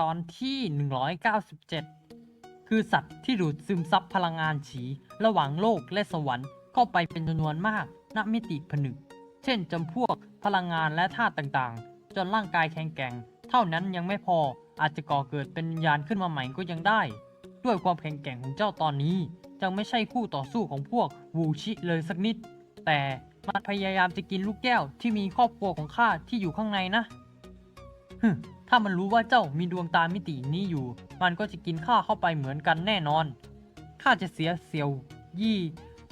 ตอนที่ 197 คือสัตว์ที่ดูดซึมซับพลังงานฉีระหว่างโลกและสวรรค์เข้าไปเป็นจำนวนมากณมิติผนึก เช่นจำพวกพลังงานและธาตุต่างๆ จนร่างกายแข็งแกร่ง เท่านั้นยังไม่พออาจจะก่อเกิดเป็นวิญญาณขึ้นมาใหม่ก็ยังได้ ด้วยความแข็งแกร่งของเจ้าตอนนี้ยังไม่ใช่คู่ต่อสู้ของพวกวูชิเลยสักนิด แต่มันพยายามจะกินลูกแก้วที่มีครอบครัวของข้าที่อยู่ข้างในนะฮึ ถ้ามันรู้ว่าเจ้ามีดวงตามิตินี้อยู่ มันก็จะกินข้าเข้าไปเหมือนกันแน่นอน ข้าจะเสียเซียว ยี่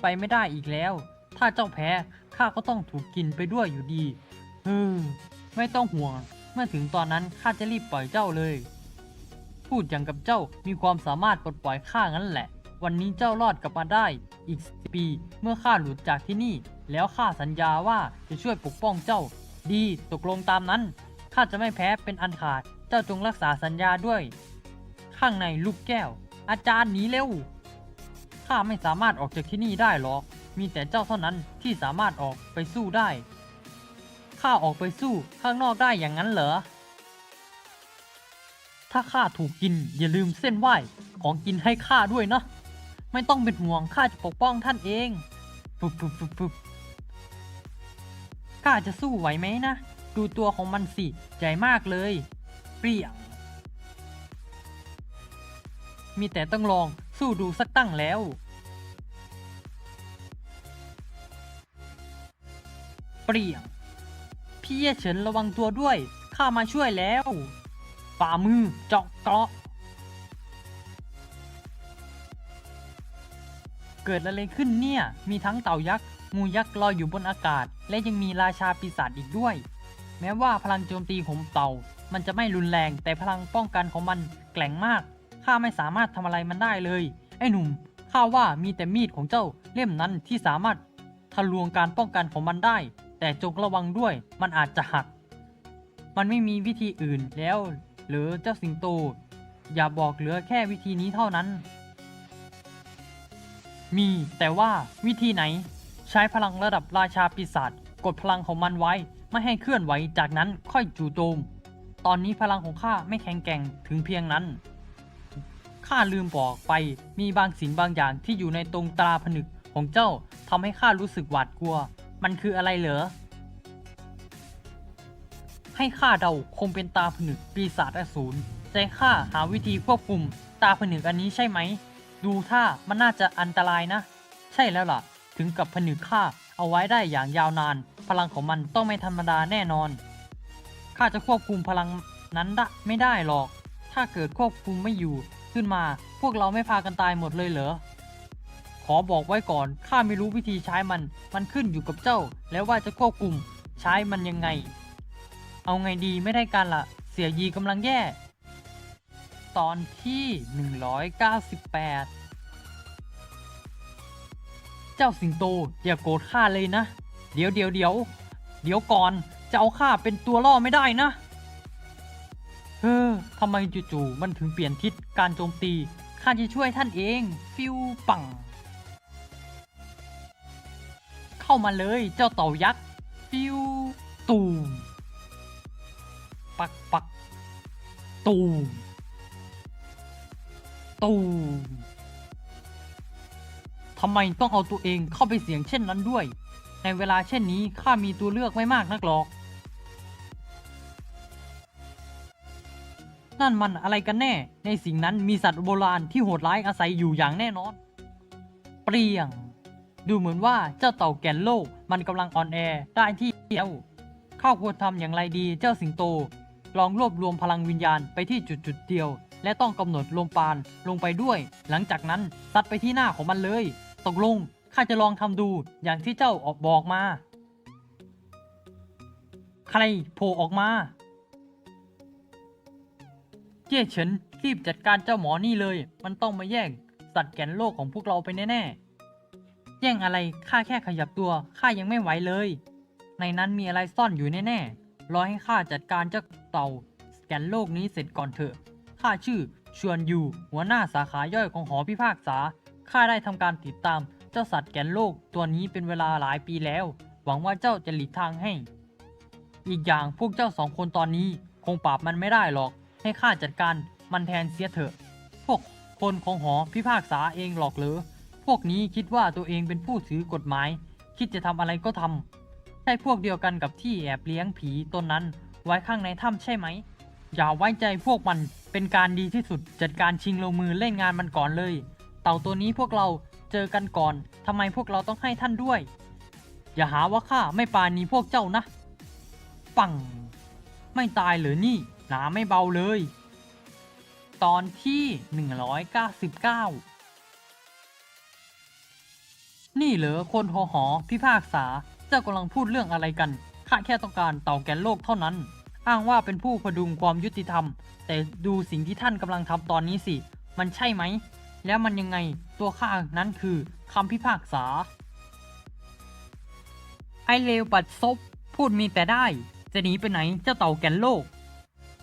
ไปไม่ได้อีกแล้ว ถ้าเจ้าแพ้ข้าก็ต้องถูกกินไปด้วยอยู่ดีฮึมไม่ต้องห่วง เมื่อถึงตอนนั้นข้าจะรีบปล่อยเจ้าเลย พูดอย่างกับเจ้ามีความสามารถปลดปล่อยข้างั้นแหละ วันนี้เจ้ารอดกลับมาได้ อีกสิปี เมื่อข้าหลุดจากที่นี่ แล้วข้าสัญญาว่าจะช่วยปกป้องเจ้า ดีตกลงตามนั้น ข้าจะไม่แพ้เป็นอันขาด เจ้าจงรักษาสัญญาด้วย ข้างในลูกแก้ว อาจารย์หนีเร็ว ข้าไม่สามารถออกจากที่นี่ได้หรอก มีแต่เจ้าเท่านั้นที่สามารถออกไปสู้ได้ ข้าออกไปสู้ข้างนอกได้อย่างนั้นเหรอ ถ้าข้าถูกกินอย่าลืมเส้นไหว้ของกินให้ข้าด้วยนะ ไม่ต้องเป็นห่วงข้าจะปกป้องท่านเอง ปุ๊บปุ๊บปุ๊บปุ๊บข้าจะสู้ไหวไหมนะ ดูตัวของมันสิ ใหญ่มากเลย เปรี้ยง มีแต่ต้องลองสู้ดูสักตั้งแล้ว เปรี้ยง พี่เย่เฉินระวังตัวด้วย ข้ามาช่วยแล้ว ฝ่ามือเจาะเกาะ เกิดอะไรขึ้นเนี่ย มีทั้งเต่ายักษ์ งูยักษ์ลอยอยู่บนอากาศ และยังมีราชาปีศาจอีกด้วย แม้ว่าพลังโจมตีของเต่า มันจะไม่รุนแรงแต่พลังป้องกันของมันแกร่งมาก ข้าไม่สามารถทำอะไรมันได้เลย ไอ้หนุ่ม ข้าว่ามีแต่มีดของเจ้าเล่มนั้นที่สามารถทะลวงการป้องกันของมันได้ แต่จงระวังด้วย มันอาจจะหัก มันไม่มีวิธีอื่นแล้ว หรือเจ้าสิงโต อย่าบอกเหลือแค่วิธีนี้เท่านั้น มีแต่ว่าวิธีไหน ใช้พลังระดับราชาปีศาจกดพลังของมันไว้ ไม่ให้เคลื่อนไหวจากนั้นค่อยจู่โจม ตอนนี้พลังของข้าไม่แข็งแกร่งถึงเพียงนั้น ข้าลืมบอกไปมีบางสิ่งบางอย่างที่อยู่ในตรงตราผนึกของเจ้าทำให้ข้ารู้สึกหวาดกลัว มันคืออะไรเหรอ ให้ข้าเดาคงเป็นตาผนึกปีศาจอสูรแต่ข้าหาวิธีควบคุมตาผนึกอันนี้ใช่ไหม ดูท่ามันน่าจะอันตรายนะ ใช่แล้วล่ะ ถึงกับผนึกข้า เอาไว้ได้อย่างยาวนาน พลังของมันต้องไม่ธรรมดาแน่นอน ข้าจะควบคุมพลังนั้นได้ไม่ได้หรอก ถ้าเกิดควบคุมไม่อยู่ขึ้นมา พวกเราไม่พากันตายหมดเลยเหรอ ขอบอกไว้ก่อน ข้าไม่รู้วิธีใช้มัน มันขึ้นอยู่กับเจ้า แล้วว่าจะควบคุม ใช้มันยังไง เอาไงดีไม่ได้การละเสียยีกำลังแย่ ตอนที่ 198 เจ้าสิงโตอย่าโกรธข้าเลยนะ เดี๋ยวเดี๋ยวเดี๋ยวเดี๋ยวก่อนจะเอาข้าเป็นตัวล่อไม่ได้นะ เฮ้อทำไมจู่ๆมันถึงเปลี่ยนทิศการโจมตีข้าจะช่วยท่านเอง ฟิวปัง เข้ามาเลยเจ้าเต่ายักษ์ ฟิวตูมปักปักตูมตูม ทำไมต้องเอาตัวเองเข้าไปเสี่ยงเช่นนั้นด้วย ในเวลาเช่นนี้ข้ามีตัวเลือกไม่มากนักหรอก นั่นมันอะไรกันแน่ ในสิ่งนั้นมีสัตว์โบราณที่โหดร้ายอาศัยอยู่อย่างแน่นอน เปรี้ยง ดูเหมือนว่าเจ้าเต่าแก่นโลกมันกำลังอ่อนแอได้ที่เดียวข้าควรทำอย่างไรดีเจ้าสิงโต ลองรวบรวมพลังวิญญาณไปที่จุดจุดเดียว และต้องกำหนดลมปานลงไปด้วย หลังจากนั้นซัดไปที่หน้าของมันเลย ตกลงข้าจะลองทำดูอย่างที่เจ้าออกบอกมา ใครโผล่ออกมา เจ้เฉินรีบจัดการเจ้าหมอนี่เลย มันต้องมาแย่งสัตว์แก่นโลกของพวกเราไปแน่ๆ แย่งอะไรข้าแค่ขยับตัวข้ายังไม่ไหวเลย ในนั้นมีอะไรซ่อนอยู่แน่ๆ รอให้ข้าจัดการเจ้าเต่าแกนโลกนี้เสร็จก่อนเถอะ ข้าชื่อชวนยูหัวหน้าสาขาย่อยของหอพิพากษา ข้าได้ทำการติดตามเจ้าสัตว์แกนโลกตัวนี้เป็นเวลาหลายปีแล้ว หวังว่าเจ้าจะหลีกทางให้ อีกอย่างพวกเจ้าสองคนตอนนี้คงปราบมันไม่ได้หรอก ให้ข้าจัดการมันแทนเสียเถอะ พวกคนของหอพิพากษาเองหรอกเหรอพวกนี้คิดว่าตัวเองเป็นผู้ถือกฎหมาย คิดจะทำอะไรก็ทำใช่พวกเดียวกันกับที่แอบเลี้ยงผีตนนั้น ไว้ข้างในถ้ำใช่ไหม อย่าไว้ใจพวกมันเป็นการดีที่สุดจัดการชิงลงมือเล่นงานมันก่อนเลย เต่าตัวนี้พวกเราเจอกันก่อน ทำไมพวกเราต้องให้ท่านด้วย อย่าหาว่าข้าไม่ปราณีพวกเจ้านะ ปัง ไม่ตายเหรือนี่ หนาไม่เบาเลย ตอนที่ 199 นี่เหรอคนหอหอพิพากษา เจ้ากำลังพูดเรื่องอะไรกัน ข้าแค่ต้องการเต่าแกนโลกเท่านั้น อ้างว่าเป็นผู้พดุงความยุติธรรม แต่ดูสิ่งที่ท่านกำลังทำตอนนี้สิ มันใช่ไหม แล้วมันยังไงตัวข้านั้นคือคำพิพากษา ไอเลวปัดซบ พูดมีแต่ได้ จะหนีไปไหนเจ้าเต่าแกนโลก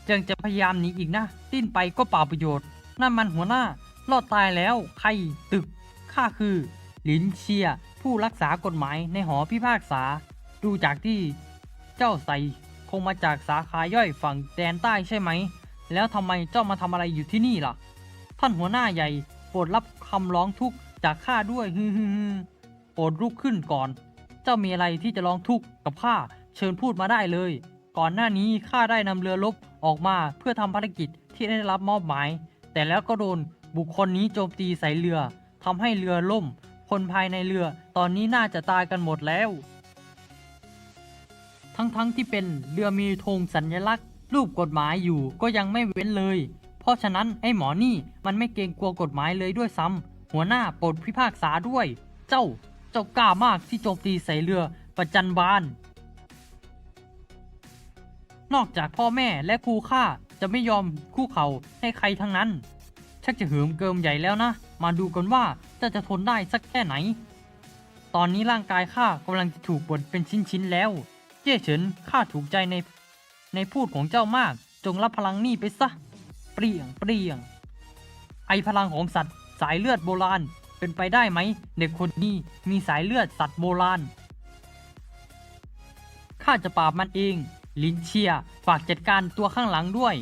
จึงจะพยายามหนีอีกนะสิ้นไปก็เปล่าประโยชน์ นั่นมันหัวหน้ารอดตายแล้วใครตึกข้าคือลินเชีย ผู้รักษากฎหมายในหอพิพากษา ดูจากที่เจ้าใส่คงมาจากสาขาย่อยฝั่งแดนใต้ใช่ไหม แล้วทำไมเจ้ามาทำอะไรอยู่ที่นี่ล่ะ ท่านหัวหน้าใหญ่ โปรดรับคำร้องทุกข์จากข้าด้วยฮึฮึฮึโปรดลุกขึ้นก่อน เจ้ามีอะไรที่จะร้องทุกข์กับข้าเชิญพูดมาได้เลย ก่อนหน้านี้ข้าได้นำเรือรบออกมาเพื่อทำภารกิจที่ได้รับมอบหมาย แต่แล้วก็โดนบุคคลนี้โจมตีใส่เรือทำให้เรือล่ม คนภายในเรือตอนนี้น่าจะตายกันหมดแล้ว ทั้งๆที่เป็นเรือมีธงสัญลักษณ์ รูปกฎหมายอยู่ก็ยังไม่เว้นเลย เพราะฉะนั้นไอ้หมอนี่มันไม่เกรงกลัวกฎหมายเลยด้วยซ้ำหัวหน้าโปรดพิพากษาด้วย เจ้าเจ้ากล้ามากที่โจมตีใส่เรือประจันบาน นอกจากพ่อแม่และครูข้าจะไม่ยอมคู่เขาให้ใครทั้งนั้น ชักจะเหิมเกิมใหญ่แล้วนะ มาดูกันว่าจ้าจะทนได้สักแค่ไหน ตอนนี้ร่างกายข้ากำลังจะถูกบดเป็นชิ้นๆแล้ว เจ้เฉินข้าถูกใจในในพูดของเจ้ามาก จงรับพลังนี่ไปซะ เปรี้ยงเปรี้ยง ไอพลังของสัตว์ สายเลือดโบราณเป็นไปได้ไหม เด็กคนนี้มีสายเลือดสัตว์โบราณข้าจะปราบมันเอง ลินเชียฝากจัดการตัวข้างหลังด้วย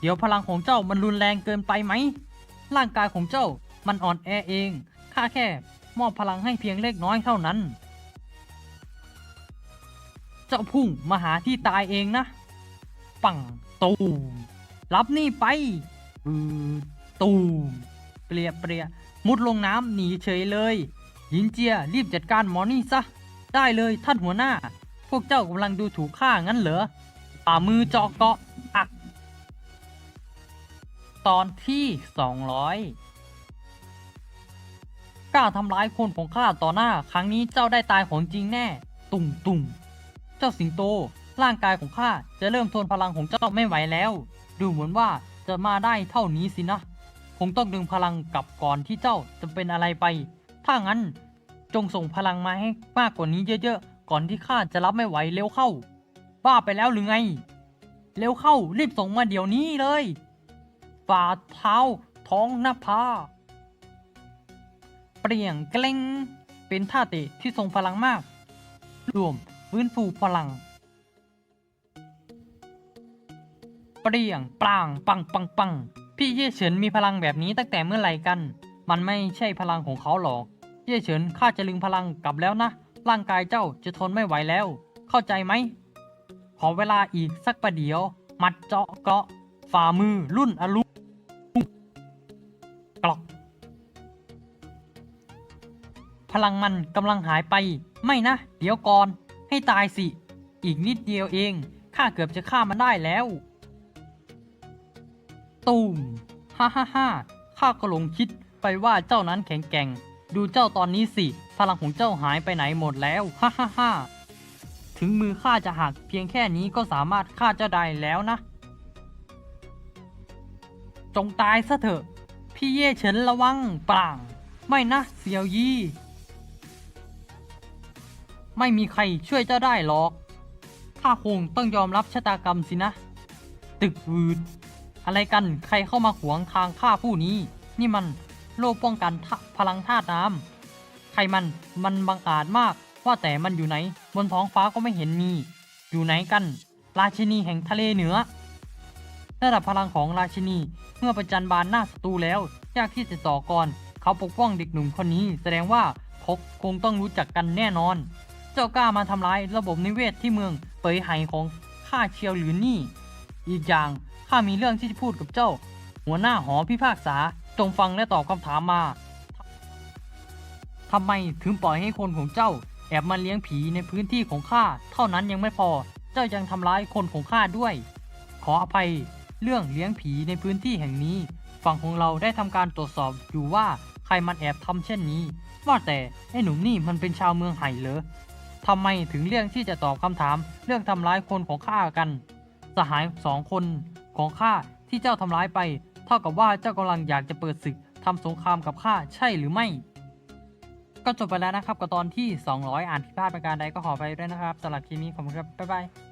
เดี๋ยวพลังของเจ้ามันรุนแรงเกินไปไหม ร่างกายของเจ้ามันอ่อนแอเอง ข้าแค่มอบพลังให้เพียงเล็กน้อยเท่านั้น เจ้าพุ่งมาหาที่ตายเองนะ ปังตูม รับนี่ไปตูมเปรียเปรียมุดลงน้ำหนีเฉยเลย ยินเจียรีบจัดการหมอนี่ซะ ได้เลยท่านหัวหน้า พวกเจ้ากำลังดูถูกข้างั้นเหรอป่ามือเจาะเกาะอัก ตอนที่ 200 กล้าทำร้ายคนของข้าต่อหน้า ครั้งนี้เจ้าได้ตายของจริงแน่ ตุ่มตุ่มเจ้าสิงโต ร่างกายของข้าจะเริ่มทนพลังของเจ้าไม่ไหวแล้ว ดูเหมือนว่าจะมาได้เท่านี้สินะ คงต้องดึงพลังกลับก่อนที่เจ้าจะเป็นอะไรไป ถ้างั้นจงส่งพลังมาให้มากกว่านี้เยอะๆ ก่อนที่ข้าจะรับไม่ไหวเร็วเข้า บ้าไปแล้วหรือไง เร็วเข้ารีบส่งมาเดี๋ยวนี้เลย ฝ่าเท้าท้องหน้าผาเปลี่ยงเกล้งเป็นท่าเตะที่ทรงพลังมาก รวมฟื้นฟูพลัง เปลี่ยงปลาง ปังปังปังพี่เย่เฉินมีพลังแบบนี้ตั้งแต่เมื่อไหร่กัน มันไม่ใช่พลังของเขาหรอก เย่เฉินข้าจะลึงพลังกลับแล้วนะ ร่างกายเจ้าจะทนไม่ไหวแล้ว เข้าใจไหม ขอเวลาอีกสักประเดี๋ยว มัดเจาะเกาะ ฝ่ามือรุ่นอรุกลอก พลังมันกำลังหายไป ไม่นะ เดี๋ยวก่อน ให้ตายสิ อีกนิดเดียวเอง ข้าเกือบจะฆ่ามันได้แล้ว ตูมฮ่าฮ่าฮ่าข้าก็หลงคิดไปว่าเจ้านั้นแข็งแกร่ง ดูเจ้าตอนนี้สิ พลังของเจ้าหายไปไหนหมดแล้วฮ่าฮ่าฮ่าถึงมือข้าจะหักเพียงแค่นี้ก็สามารถฆ่าเจ้าได้แล้วนะ จงตายซะเถอะ พี่เย่เฉินระวังปร่าง ไม่นะเสี่ยวยี่ ไม่มีใครช่วยเจ้าได้หรอก ข้าคงต้องยอมรับชะตากรรมสินะ ตึกวืด อะไรกันใครเข้ามาขวงทางข้าผู้นี้ นี่มันโล่ป้องกันพลังธาตุน้ำใครมันมันบังอาจมากว่าแต่มันอยู่ไหน บนท้องฟ้าก็ไม่เห็นมี อยู่ไหนกัน ราชินีแห่งทะเลเหนือระดับพลังของราชินี เมื่อประจันบานหน้าศัตรูแล้ว ยากที่จะต่อกรเขาปกป้องเด็กหนุ่มคนนี้ แสดงว่าเขาคงต้องรู้จักกันแน่นอน เจ้ากล้ามาทำร้ายระบบนิเวศที่เมืองเปยไหของข้าเชียวหรือนี่ อีกอย่าง ข้ามีเรื่องที่จะพูดกับเจ้า หัวหน้าหอพิพากษาจงฟังและตอบคำถามมาทำไมถึงปล่อยให้คนของเจ้า แอบมาเลี้ยงผีในพื้นที่ของข้าเท่านั้นยังไม่พอ เจ้ายังทำร้ายคนของข้าด้วย ขออภัย เรื่องเลี้ยงผีในพื้นที่แห่งนี้ ฝั่งของเราได้ทำการตรวจสอบอยู่ว่าใครมันแอบทำเช่นนี้ ว่าแต่ไอ้หนุ่มนี่มันเป็นชาวเมืองไห่เหรอทำไมถึงเรื่องที่จะตอบคำถามเรื่องทำร้ายคนของข้ากัน สหายสองคน ของข้าที่เจ้าทำร้ายไป เท่ากับว่าเจ้ากำลังอยากจะเปิดศึกทำสงครามกับข้าใช่หรือไม่ ก็จบไปแล้วนะครับกับตอนที่ 200 อ่านผิดพลาดประการใดก็ขอไปด้วยนะครับสำหรับคลิปนี้ขอบคุณครับบ๊ายบาย